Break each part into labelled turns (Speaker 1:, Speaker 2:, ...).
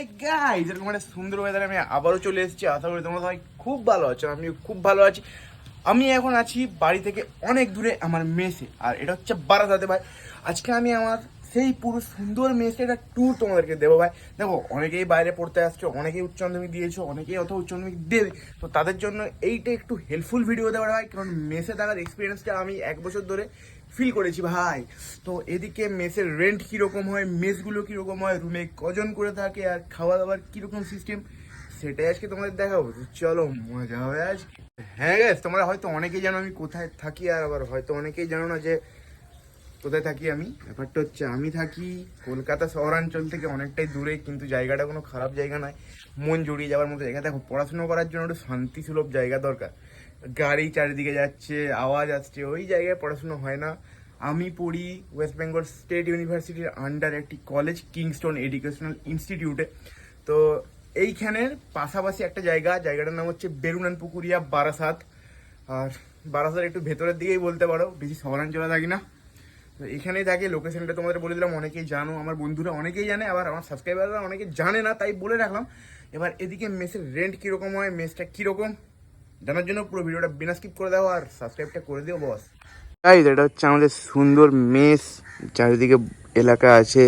Speaker 1: এই গাইস এরকম একটা সুন্দর ওয়েদারে আমি আবারও চলে এসেছি। আশা করি তোমরা সবাই খুব ভালো আছো আমি খুব ভালো আছি। আমি এখন আছি বাড়ি থেকে অনেক দূরে আমার মেসে, আর এটা হচ্ছে বারাসাতে ভাই। আজকে আমি আমার সেই পুরো সুন্দর মেসে একটা ট্যুর তোমাদেরকে দেবো ভাই। দেখো, অনেকেই বাইরে পড়তে আসছো, অনেকেই উচ্চ মাধ্যমিক দিয়েছ, অনেকেই অত উচ্চ মাধ্যমিক দেবে। তো তাদের জন্য এইটা একটু হেল্পফুল ভিডিও দেওয়ার ভাই কারণ মেসে থাকার এক্সপিরিয়েন্সটা আমি এক বছর ধরে ফিল করেছি ভাই। তো এদিকে মেসের রেন্ট কীরকম হয়, মেসগুলো কীরকম হয় রুমে কজন করে থাকে আর খাওয়া দাওয়ার কীরকম সিস্টেম সেটাই আজকে তোমাদের দেখাবো। তো চলো, মজা হবে আজ। হ্যাঁ গ্যাস তোমরা হয়তো অনেকেই জানো আমি কোথায় থাকি আর আবার হয়তো অনেকেই জানো না যে কোথায় থাকি আমি। ব্যাপারটা হচ্ছে আমি থাকি কলকাতা শহরাঞ্চল থেকে অনেকটাই দূরে, কিন্তু জায়গাটা কোনো খারাপ জায়গা নয়। মন জড়িয়ে যাওয়ার মতো জায়গা। দেখো, পড়াশুনো করার জন্য একটু শান্তি সুলভ জায়গা দরকার। গাড়ি চারিদিকে যাচ্ছে, আওয়াজ আসছে, ওই জায়গায় পড়াশুনো হয় না। আমি পড়ি ওয়েস্ট বেঙ্গল স্টেট ইউনিভার্সিটির আন্ডার একটি কলেজ কিংস্টোন এডুকেশনাল ইনস্টিটিউটে তো এইখানের পাশাপাশি একটা জায়গা, জায়গাটার নাম হচ্ছে বেরুনান পুকুরিয়া বারাসাত। আর বারাসাত একটু ভেতরের দিকেই বলতে পারো, বেশি শহরাঞ্চলে থাকি না। তো এখানেই থাকে লোকেশনটা তোমাদের বলে দিলাম, অনেকেই জানো, আমার বন্ধুরা অনেকেই জানে, আবার আমার সাবস্ক্রাইবাররা অনেকে জানে না, তাই বলে রাখলাম। এবার এদিকে মেসের রেন্ট কীরকম হয়, মেসটা কীরকম? জানার জন্য পুরো ভিডিওটা বিনা স্কিপ করে দাও আর সাবস্ক্রাইবটা করে দিও বস গাইজ এটা হচ্ছে আমাদের সুন্দর মেস, চারিদিকে এলাকা আছে,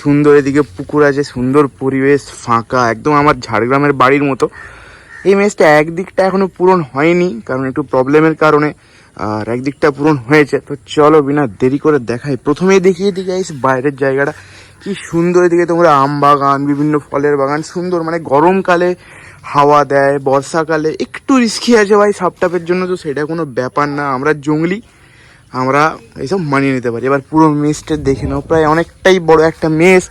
Speaker 1: সুন্দর এদিকে পুকুর আছে, সুন্দর পরিবেশ ফাঁকা, একদম আমার ঝাড়গ্রামের বাড়ির মতো। এই মেসটা একদিকটা এখনও পূরণ হয়নি, কারণ একটু প্রবলেমের কারণে, আর একদিকটা পূরণ হয়েছে। তো চলো বিনা দেরি করে দেখাই। প্রথমেই দেখিয়ে দিই গাইস বাইরের জায়গাটা। কি সুন্দর এদিকে তোমরা আম বাগান, বিভিন্ন ফলের বাগান, সুন্দর মানে গরমকালে হাওয়া দেয়, বর্ষাকালে একটু রিস্কি আছে ভাই সাপটাপের জন্য, তো সেটা কোনো ব্যাপার না। আমরা জঙ্গলি, আমরা এইসব মানিয়ে নিতে পারি। এবার পুরো মেসটা দেখে নাও, প্রায় অনেকটাই বড় একটা মেস।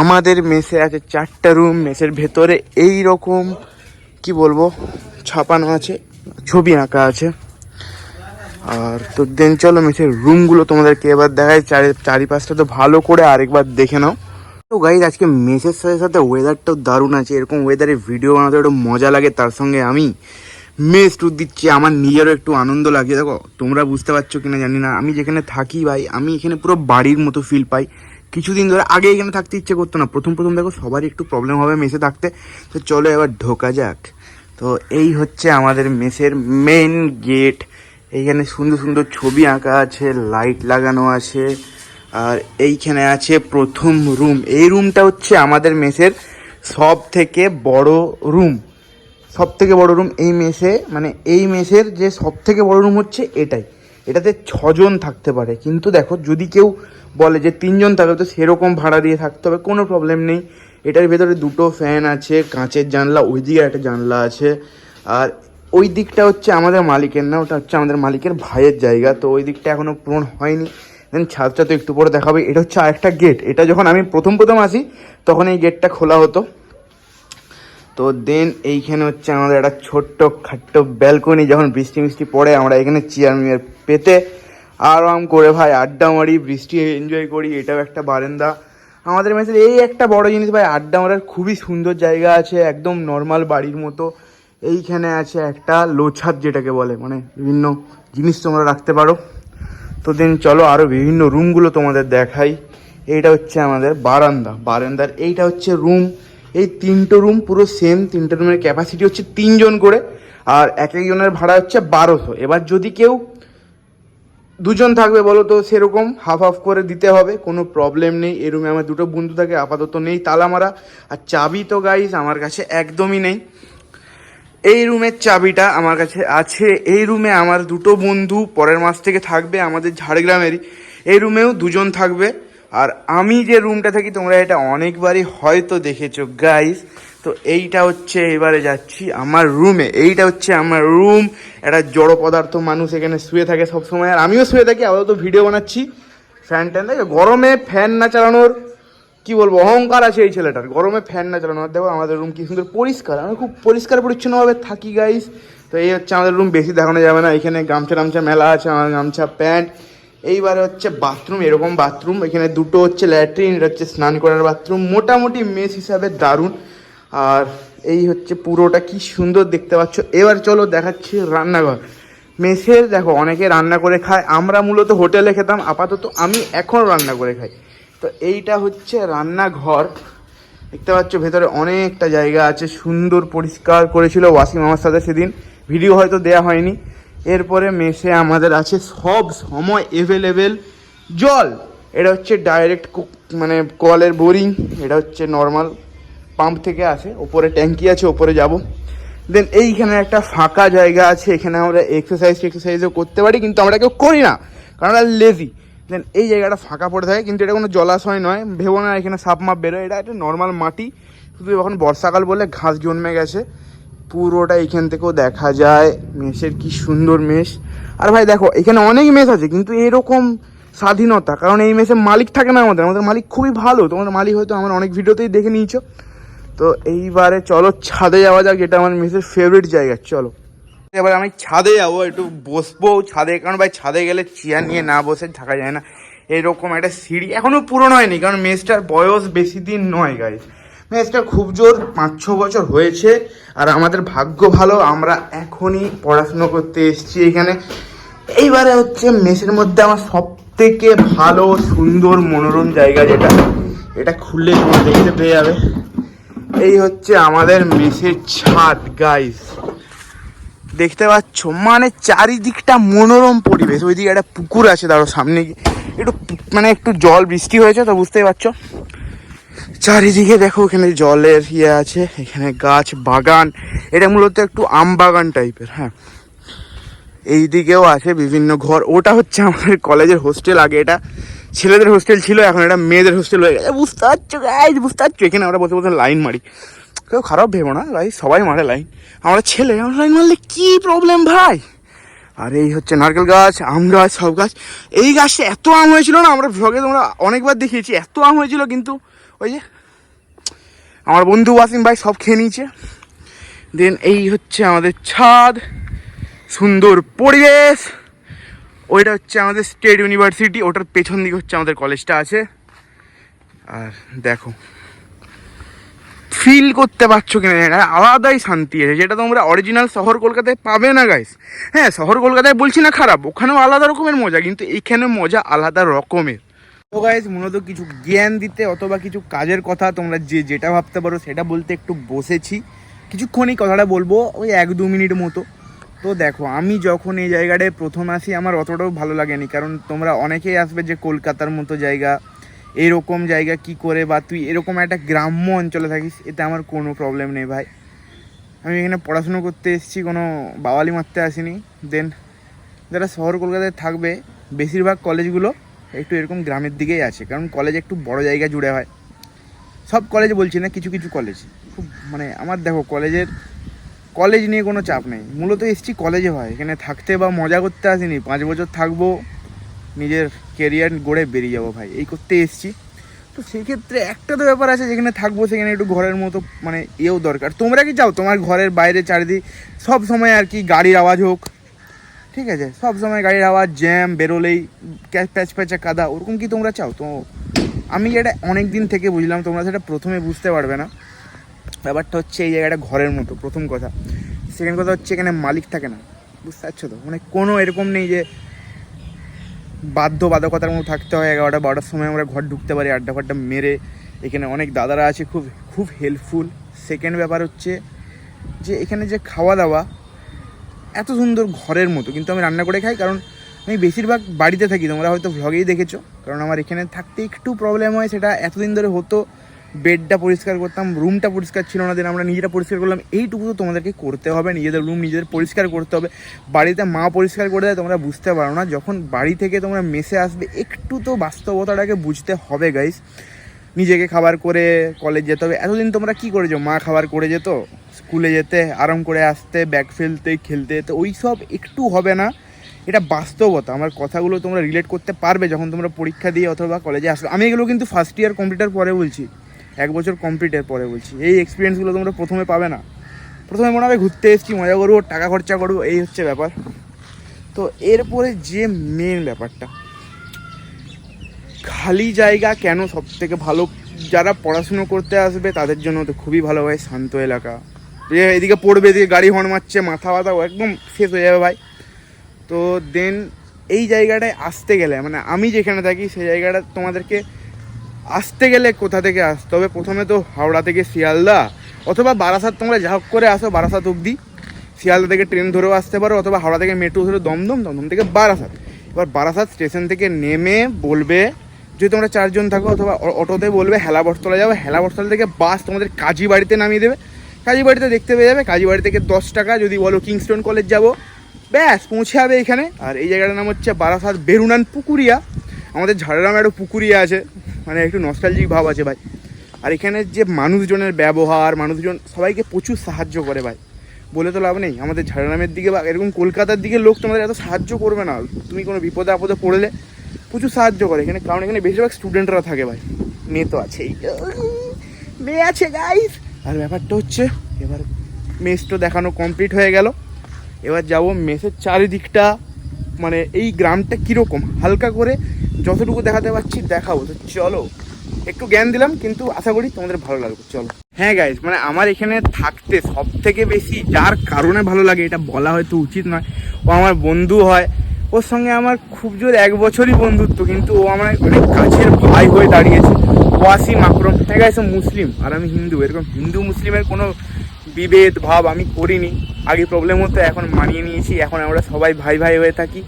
Speaker 1: আমাদের মেসে আছে চারটা রুম মেসের ভেতরে এই রকম কি বলব, ছাপানো আছে, ছবি আঁকা আছে। আর তো দেন চলো মেসের রুমগুলো তোমাদেরকে এবার দেখায় চারি, চারিপাশটা তো ভালো করে আরেকবার দেখে নাও। তো গাইজ আজকে মেসের সাথে সাথে ওয়েদারটাও দারুণ আছে। এরকম ওয়েদারে ভিডিও বানাতে একটু মজা লাগে, তার সঙ্গে আমি মেস ট্যুর দিচ্ছি। আমার নিজেরও একটু আনন্দ লাগে। দেখো, তোমরা বুঝতে পারছ কিনা জানি না। আমি যেখানে থাকি ভাই, আমি এখানে পুরো বাড়ির মতো ফিল পাই। কিছুদিন ধরে আগে এখানে থাকতে ইচ্ছে করতো না। প্রথম প্রথম দেখো, সবারই একটু প্রবলেম হবে মেসে থাকতে। তো চলো এবার ঢোকা যাক। তো এই হচ্ছে আমাদের মেসের মেন গেট এইখানে সুন্দর সুন্দর ছবি আঁকা আছে লাইট লাগানো আছে। আর এইখানে আছে প্রথম রুম। এই রুমটা হচ্ছে আমাদের মেসের সব থেকে বড় রুম। সব থেকে বড় রুম এই মেসে মানে এই মেসের যে সব থেকে বড় রুম হচ্ছে এটাই। এটাতে ছজন থাকতে পারে। কিন্তু দেখো, যদি কেউ বলে যে তিনজন থাকবে, তো সেরকম ভাড়া দিয়ে থাকতে হবে, কোনো প্রবলেম নেই। এটার ভেতরে দুটো ফ্যান আছে, কাঁচের জানলা, ওই দিকে একটা জানলা আছে। আর ওই দিকটা হচ্ছে আমাদের মালিকের না, ওটা হচ্ছে আমাদের মালিকের ভাইয়ের জায়গা, তো ওই দিকটা এখনও পূরণ হয়নি। দেন ছাদটা তো একটু পরে দেখাবে। এটা হচ্ছে আরেকটা গেট এটা যখন আমি প্রথম প্রথম আসি, তখন এই গেটটা খোলা হতো। তো দেন এইখানে হচ্ছে আমাদের একটা ছোট্ট খাট্ট ব্যালকনি যখন বৃষ্টি মিষ্টি পড়ে, আমরা এখানে চেয়ার মিয়ার পেতে আরাম করে ভাই আড্ডা মারি, বৃষ্টি এনজয় করি। এটাও একটা বারান্দা। আমাদের মেসের এই একটা বড় জিনিস ভাই, আড্ডা মারার খুবই সুন্দর জায়গা আছে, একদম নর্মাল বাড়ির মতো। এইখানে আছে একটা লোছাদ যেটাকে বলে মানে বিভিন্ন জিনিস তোমরা রাখতে পারো। তো দেন চলো আরও বিভিন্ন রুমগুলো তোমাদের দেখাই। এইটা হচ্ছে আমাদের বারান্দা। বারান্দার এইটা হচ্ছে রুম। এই তিনটে রুম পুরো সেম তিনটে রুমের ক্যাপাসিটি হচ্ছে তিনজন করে। আর এক একজনের ভাড়া হচ্ছে বারোশো। এবার যদি কেউ দুজন থাকবে বলো তো, সেরকম হাফ হাফ করে দিতে হবে, কোনো প্রবলেম নেই। এই রুমে আমার দুটো বন্ধু থাকে, আপাতত নেই, তালা মারা। আর চাবি তো গাইস আমার কাছে একদমই নেই। এই রুমের চাবিটা আমার কাছে আছে। এই রুমে আমার দুটো বন্ধু পরের মাস থেকে থাকবে, আমাদের ঝাড়গ্রামেরই। এই রুমেও দুজন থাকবে। আর আমি যে রুমটা থাকি, তোমরা এটা অনেকবারই হয়তো দেখেছ গাইস তো এইটা হচ্ছে, এবারে যাচ্ছি আমার রুমে। এইটা হচ্ছে আমার রুম। একটা জড় পদার্থ মানুষ এখানে শুয়ে থাকে সব সময় আর আমিও শুয়ে থাকি, আপাতত ভিডিও বানাচ্ছি। ফ্যান ট্যান দেখো গরমে ফ্যান না চালানোর। কি বলব, অহংকার আছে এই ছেলেটার। গরমে ফ্যান না চালানো। দেখো আমাদের রুম কি সুন্দর পরিষ্কার। আমি খুব পরিষ্কার পরিচ্ছন্নভাবে থাকি গাইস তো এই হচ্ছে আমাদের রুম বেশি দেখানো যাবে না। এখানে গামছা টামছা মেলা আছে, আমার গামছা প্যান্ট এইবারে হচ্ছে বাথরুম এরকম বাথরুম এখানে দুটো হচ্ছে ল্যাট্রিন এটা হচ্ছে স্নান করার বাথরুম মোটামুটি মেস হিসাবে দারুণ। আর এই হচ্ছে পুরোটা কি সুন্দর দেখতে পাচ্ছ। এবার চলো দেখাচ্ছি রান্নাঘর। মেসের দেখো, অনেকে রান্না করে খায়। আমরা মূলত হোটেলে খেতাম। আপাতত আমি এখন রান্না করে খাই। তো এইটা হচ্ছে রান্নাঘর। দেখতে পাচ্ছ, ভেতরে অনেকটা জায়গা আছে, সুন্দর পরিষ্কার করেছিল ওয়াসিম আমার সাথে সেদিন। ভিডিও হয়তো দেয়া হয়নি। এরপরে মেসে আমাদের আছে সব সময় এভেলেবেল জল। এটা হচ্ছে ডাইরেক্ট মানে কলের বোরিং। এটা হচ্ছে নর্মাল পাম্প থেকে আসে। ওপরে ট্যাঙ্কি আছে, ওপরে যাব। দেন এইখানে একটা ফাঁকা জায়গা আছে। এখানে আমরা এক্সারসাইজ এক্সারসাইজও করতে পারি, কিন্তু আমরা কেউ করি না। কারণ লেজি দেন এই জায়গাটা ফাঁকা পড়ে থাকে, কিন্তু এটা কোনো জলাশয় নয়, ভেবো না এখানে সাপ মাপ বেরোয়, এটা একটা নর্মাল মাটি। শুধু এখন বর্ষাকাল বলে ঘাস জন্মে গেছে। পুরোটা এখান থেকেও দেখা যায় মেষের কি সুন্দর মেষ আর ভাই দেখো, এখানে অনেক মেষ আছে, কিন্তু এরকম স্বাধীনতা, কারণ এই মেসের মালিক থাকে না আমাদের আমাদের মালিক খুবই ভালো, তোমাদের মালিক হয়তো আমার অনেক ভিডিওতেই দেখে নিয়েছো। তো এইবারে চলো, ছাদে যাওয়া যাক যেটা আমার মেসের ফেভারিট জায়গা, চলো। এবার আমি ছাদে যাব, একটু বসবো ছাদে, কারণ ভাই ছাদে গেলে চেয়ার নিয়ে না বসে থাকা যায় না। এরকম একটা সিঁড়ি এখনও পুরনো হয়নি, কারণ মেসটার বয়স বেশি দিন নয় গাইজ মেসটা খুব জোর, পাঁচ, ছ বছর হয়েছে, আর আমাদের ভাগ্য ভালো, আমরা এখনই পড়াশুনো করতে এসেছি এখানে। এইবারে হচ্ছে মেসের মধ্যে আমার সব থেকে ভালো, সুন্দর, মনোরম জায়গা যেটা, এটা খুললে তোমরা দেখতে পেয়ে যাবে। এই হচ্ছে আমাদের মেসের ছাদ গাইস দেখতে পাচ্ছ? মানে চারিদিকটা মনোরম পরিবেশ। ওইদিকে একটা পুকুর আছে তারও সামনে একটু মানে একটু জল, বৃষ্টি হয়েছে তো, বুঝতেই পারছ? চারিদিকে দেখো, এখানে জলের ইয়ে আছে, এখানে গাছ, বাগান। এটা মূলত একটু আম বাগান টাইপের হ্যাঁ। এই দিকেও আছে বিভিন্ন ঘর। ওটা হচ্ছে আমাদের কলেজের হোস্টেল, আগে এটা ছেলেদের হোস্টেল ছিল, এখন এটা মেয়েদের হোস্টেল হয়ে গেছে। বুঝতে পারছ গাইজ বুঝতে পারছ? এখানে আমরা বসে বসে লাইন মারি। কেউ খারাপ ভেবো না, ভাই, সবাই মারে লাইন আমরা ছেলে, আমরা লাইন মারলে কি প্রবলেম ভাই? আর, এই হচ্ছে নারকেল গাছ, আম গাছ, সব গাছ। এই গাছটা এত আম হয়েছিল না, আমরা ভ্লগে তোমরা অনেকবার দেখিয়েছি, এত আম হয়েছিল কিন্তু, ওই যে, আমার বন্ধু ওয়াসিম ভাই সব খেয়ে নিয়েছে। দেন এই হচ্ছে আমাদের ছাদ, সুন্দর পরিবেশ। ওইটা হচ্ছে আমাদের স্টেট ইউনিভার্সিটি ওটার পেছন দিকে হচ্ছে আমাদের কলেজটা আছে। আর দেখো ফিল করতে পারছ কিনা না, আলাদাই শান্তি আছে যেটা তোমরা অরিজিনাল শহর কলকাতায় পাবে না গাইস হ্যাঁ শহর কলকাতায় বলছি না খারাপ ওখানেও আলাদা রকমের মজা কিন্তু এখানে মজা আলাদা রকমের। তো গাইস মূলত কিছু জ্ঞান দিতে অথবা কিছু কাজের কথা তোমরা যে যেটা ভাবতে পারো সেটা বলতে একটু বসেছি। কিছুক্ষণই কথাটা বলব ওই এক দু মিনিট মতো। তো দেখো আমি যখন এই জায়গাটায় প্রথম আসি আমার অতটাও ভালো লাগেনি কারণ তোমরা অনেকেই আসবে যে কলকাতার মতো জায়গা এরকম জায়গা কি করে বা তুই এরকম একটা গ্রাম্য অঞ্চলে থাকিস, এতে আমার কোনো প্রবলেম নেই ভাই। আমি এখানে পড়াশুনো করতে এসেছি, কোনো বাওয়ালি মারতে আসিনি। দেন যারা শহর কলকাতায় থাকবে, বেশিরভাগ কলেজগুলো একটু এরকম গ্রামের দিকেই আছে, কারণ কলেজ একটু বড় জায়গা জুড়ে হয়। সব কলেজ বলছি না, কিছু কিছু কলেজ খুব মানে আমার দেখো কলেজের কলেজ নিয়ে কোনো চাপ নেই। মূলত এসছি কলেজে হয় এখানে থাকতে বা মজা করতে আসিনি। পাঁচ বছর থাকব নিজের কেরিয়ার গড়ে বেরিয়ে যাব ভাই। এই করতে এসছি। তো সেক্ষেত্রে একটা তো ব্যাপার আছে, যেখানে থাকব সেখানে একটু ঘরের মতো মানে এও দরকার। তোমরা কি চাও? তোমার ঘরের বাইরে চারিদিক, সব সময় আর কি গাড়ির আওয়াজ হোক, ঠিক আছে? সব সময় গাড়ির আওয়াজ জ্যাম বেরোলেই প্যাচ, প্যাচা কাদা, ওরকম কি তোমরা চাও? তো আমি এটা অনেক দিন থেকে বুঝলাম, তোমরা সেটা প্রথমে বুঝতে পারবে না। ব্যাপারটা হচ্ছে এই জায়গাটা ঘরের মতো, প্রথম কথা। সেকেন্ড কথা হচ্ছে এখানে মালিক থাকে না, বুঝতে পারছ তো? মানে কোনো এরকম নেই যে বাধ্য বাধকতার মতো থাকতে হয় এগারোটা, বারোটার সময় আমরা ঘর ঢুকতে পারি আড্ডা ফাড্ডা মেরে। এখানে অনেক দাদারা আছে, খুব খুব হেল্পফুল সেকেন্ড ব্যাপার হচ্ছে যে এখানে যে খাওয়া দাওয়া এত সুন্দর ঘরের মতো। কিন্তু আমি রান্না করে খাই, কারণ আমি বেশিরভাগ বাড়িতে থাকি। তোমরা হয়তো ভ্লগেই দেখেছ, কারণ আমার এখানে থাকতে একটু প্রবলেম হয়, সেটা এতদিন ধরে হতো। বেডটা পরিষ্কার করতাম, রুমটা পরিষ্কার ছিল না দিন আমরা নিজেরা পরিষ্কার করলাম। এইটুকু তো তোমাদেরকে করতে হবে, নিজেদের রুম নিজেদের পরিষ্কার করতে হবে। বাড়িতে মা পরিষ্কার করে দেয়, তোমরা বুঝতে পারো না। যখন বাড়ি থেকে তোমরা মেসে আসবে, একটু তো বাস্তবতাটাকে বুঝতে হবে গাইস নিজেকে খাবার করে কলেজ যেতে হবে। এতদিন তোমরা কি করেছ? মা খাবার করে যেত স্কুলে যেতে, আরাম করে আসতে ব্যাগ ফেলতে, খেলতে যেতে ওই সব একটু হবে না। এটা বাস্তবতা। আমার কথাগুলো তোমরা রিলেট করতে পারবে যখন তোমরা পরীক্ষা দিয়ে অথবা কলেজে আসবে। আমি এগুলো কিন্তু ফার্স্ট ইয়ার কমপ্লিটার পরে বলছি। এক বছর কমপ্লিটের পরে বলছি। এই এক্সপিরিয়েন্সগুলো তোমরা প্রথমে পাবে না। প্রথমে মনে হবে ঘুরতে এসেছি, মজা করব, টাকা খরচা করব, এই হচ্ছে ব্যাপার। তো এরপরে যে মেন ব্যাপারটা, খালি জায়গা কেন সব থেকে ভালো? যারা পড়াশুনো করতে আসবে, তাদের জন্য তো খুবই ভালো হয় শান্ত এলাকা। যে এদিকে পড়বে, এদিকে গাড়ি হর্ন মারছে, মাথা ব্যথা একদম শেষ হয়ে যাবে ভাই। তো দেন এই জায়গাটায় আসতে গেলে মানে আমি যেখানে থাকি, সেই জায়গাটা তোমাদেরকে আসতে গেলে কোথা থেকে আসতে হবে? প্রথমে তো হাওড়া থেকে শিয়ালদা অথবা বারাসাত তোমরা যা হোক করে আসো বারাসাত অবধি। শিয়ালদা থেকে ট্রেন ধরেও আসতে পারো অথবা হাওড়া থেকে মেট্রো ধরে দমদম দমদম থেকে বারাসাত। এবার বারাসাত স্টেশন থেকে নেমে বলবে, যদি তোমরা চারজন থাকো অথবা অটোতে বলবে হেলা বটতলা যাব। হেলা বটতলা থেকে বাস তোমাদের কাজী বাড়িতে নামিয়ে দেবে। কাজী বাড়িতে দেখতে পেয়ে যাবে কাজী বাড়ি থেকে দশ টাকা। যদি বলো কিংস্টন কলেজ যাব, ব্যাস পৌঁছে যাবে এখানে। আর এই জায়গাটার নাম হচ্ছে বারাসাত বেরুনান পুকুরিয়া। আমাদের ঝাড়গ্রামে একটা পুকুরিয়া আছে মানে একটু নস্টালজিক ভাব আছে ভাই। আর এখানে যে মানুষজনের ব্যবহার, মানুষজন সবাইকে প্রচুর সাহায্য করে ভাই। বলে তো লাভ নেই, আমাদের ঝাড়গ্রামের দিকে বা এরকম কলকাতার দিকে লোক তোমাদের এত সাহায্য করবে না। তুমি কোনো বিপদে আপদে পড়লে প্রচুর সাহায্য করে। এখানে কারণ এখানে বেশিরভাগ স্টুডেন্টরা থাকে ভাই। মেয়ে তো আছেই। মেয়ে আছে গাইস আর ব্যাপারটা হচ্ছে, এবার মেস তো দেখানো কমপ্লিট হয়ে গেল। এবার যাব মেসের চারিদিকটা। মানে এই গ্রামটা কীরকম? হালকা করে যতটুকু দেখাতে পারছি দেখাবো। তো চলো, একটু জ্ঞান দিলাম, কিন্তু আশা করি তোমাদের ভালো লাগবে। চলো। হ্যাঁ গাইজ মানে আমার এখানে থাকতে সব থেকে বেশি যার কারণে ভালো লাগে এটা বলা হয়তো উচিত নয়। ও আমার বন্ধু হয়, ওর সঙ্গে আমার খুব জোর এক বছরই বন্ধুত্ব, কিন্তু ও আমার অনেক কাছের ভাই হয়ে দাঁড়িয়েছে। ওয়াসিম আকরম হ্যাঁ গাইস ও মুসলিম, আর আমি হিন্দু, এরকম হিন্দু মুসলিমের কোনো বিভেদ, ভাব আমি করিনি। আগে প্রবলেম হতো, এখন মানিয়ে নিয়েছি, এখন আমরা সবাই ভাই ভাই হয়ে থাকি।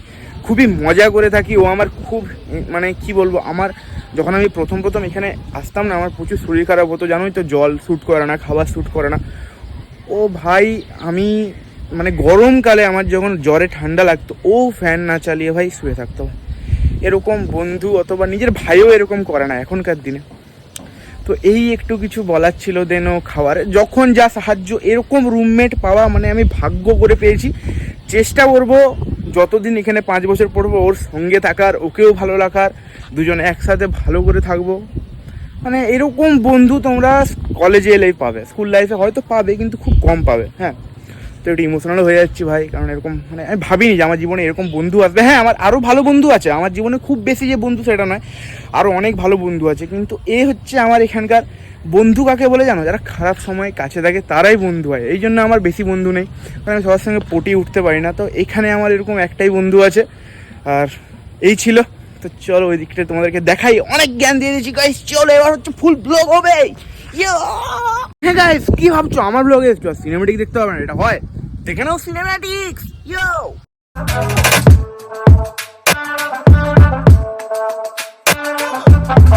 Speaker 1: খুবই মজা করে থাকি। ও আমার খুব মানে কি বলব, আমার যখন আমি প্রথম প্রথম এখানে আসতাম না, আমার প্রচুর শরীর খারাপ হতো, জানোই তো, জল শ্যুট করে না, খাবার শ্যুট করে না। ও ভাই, আমি মানে গরমকালে আমার যখন জ্বরে ঠান্ডা লাগতো, ও ফ্যান না চালিয়ে ভাই শুয়ে থাকতো। এরকম বন্ধু অথবা নিজের ভাইও এরকম করে না, এখনকার দিনে। তো এই একটু কিছু বলার ছিল দেন খাওয়ার। যখন যা সাহায্য, এরকম রুমমেট পাওয়া মানে আমি ভাগ্য করে পেয়েছি। চেষ্টা করব, যতদিন এখানে পাঁচ বছর পড়ব, ওর সঙ্গে থাকার, ওকেও ভালো রাখার, দুজনে একসাথে ভালো করে থাকব। মানে এরকম বন্ধু তোমরা কলেজে এলেই পাবে স্কুল লাইফে হয়তো পাবে, কিন্তু খুব কম পাবে হ্যাঁ। তো একটু ইমোশনাল হয়ে যাচ্ছি ভাই, কারণ এরকম মানে আমি ভাবিনি যে আমার জীবনে এরকম বন্ধু আসবে। হ্যাঁ আমার আরও ভালো বন্ধু আছে, আমার জীবনে খুব বেশি যে বন্ধু সেটা নয় আরও অনেক ভালো বন্ধু আছে, কিন্তু এ হচ্ছে আমার এখানকার বন্ধু কাকে বলে জানো? যারা খারাপ সময় কাছে থাকে, তারাই বন্ধু হয়। এই জন্য আমার বেশি বন্ধু নেই, কারণ আমি সবার সঙ্গে পটি উঠতে পারি না। তো এখানে আমার এরকম একটাই বন্ধু আছে, আর এই ছিল। তো চলো ওই দিকটা তোমাদেরকে দেখাই। অনেক জ্ঞান দিয়ে দিয়েছি গাইস চলো, এবার হচ্ছে ফুল ব্লগ হবে। হ্যাঁ গাইস কি ভাবছ? আমার ব্লগে একটু সিনেমেটিক দেখতে হবে না? এটা হয়। দেখে নাও সিনেম্যাটিক্স ইয়ো তো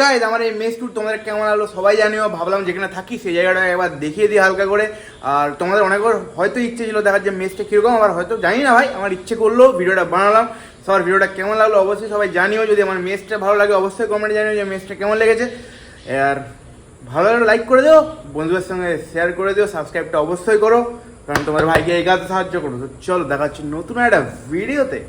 Speaker 1: গাইজ আমার এই মেস ট্যুর তোমাদের কেমন লাগল সবাই জানিও, ভাবলাম যেখানে থাকি সেই জায়গাটা একবার দেখিয়ে দিই হালকা করে। আর তোমাদের অনেকবার হয়তো ইচ্ছে ছিল দেখার যে মেসটা কীরকম আমার হয়তো জানি না ভাই, আমার ইচ্ছে করল, ভিডিওটা বানালাম। সবার ভিডিওটা কেমন লাগল অবশ্যই সবাই জানিও, যদি আমার মেসটা ভালো লাগে অবশ্যই কমেন্টে জানিও যে মেসটা কেমন লেগেছে। আর ভালো লাগলে লাইক করে দিও, বন্ধুদের সঙ্গে শেয়ার করে দিও সাবস্ক্রাইবটা অবশ্যই করো, কারণ তোমার ভাইকে এগাতে সাহায্য করো তো চলো, দেখাচ্ছি নতুন একটা ভিডিওতে